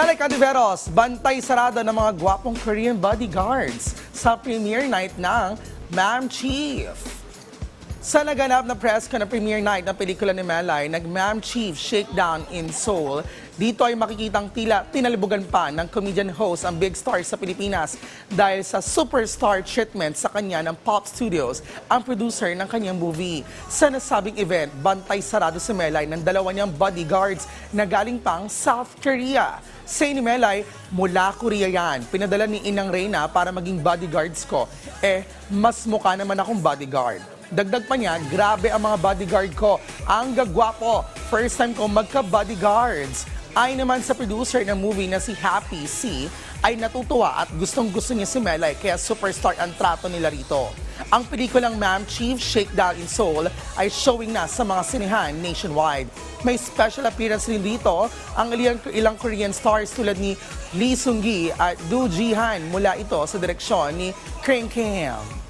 Melay Cadiveros, bantay sarado ng mga gwapong Korean bodyguards sa premiere night ng Ma'am Chief. Sa naganap na press ko na premiere night ng pelikula ni Melay, nag Ma'am Chief Shakedown in Seoul. Dito ay makikitang tila tinalibugan pa ng comedian host ang big star sa Pilipinas dahil sa superstar treatment sa kanya ng Pop Studios, ang producer ng kanyang movie. Sa nasabing event, bantay sarado si Melay ng dalawa niyang bodyguards na galing pang South Korea. Say ni Melay, mula Korea yan. Pinadala ni Inang Reyna para maging bodyguards ko. Eh, mas mukha naman akong bodyguard. Dagdag pa niya, grabe ang mga bodyguard ko. Ang gagwapo. First time ko magka-bodyguards. Ay naman sa producer ng movie na si Happy C, ay natutuwa at gustong gusto niya si Melay kaya superstar ang trato nila rito. Ang pelikulang Ma'am Chief Shakedown in Seoul ay showing na sa mga sinihan nationwide. May special appearance rin dito ang ilang, Korean stars tulad ni Lee Seung-gi at Do Ji-han mula ito sa direksyon ni Krang Kim.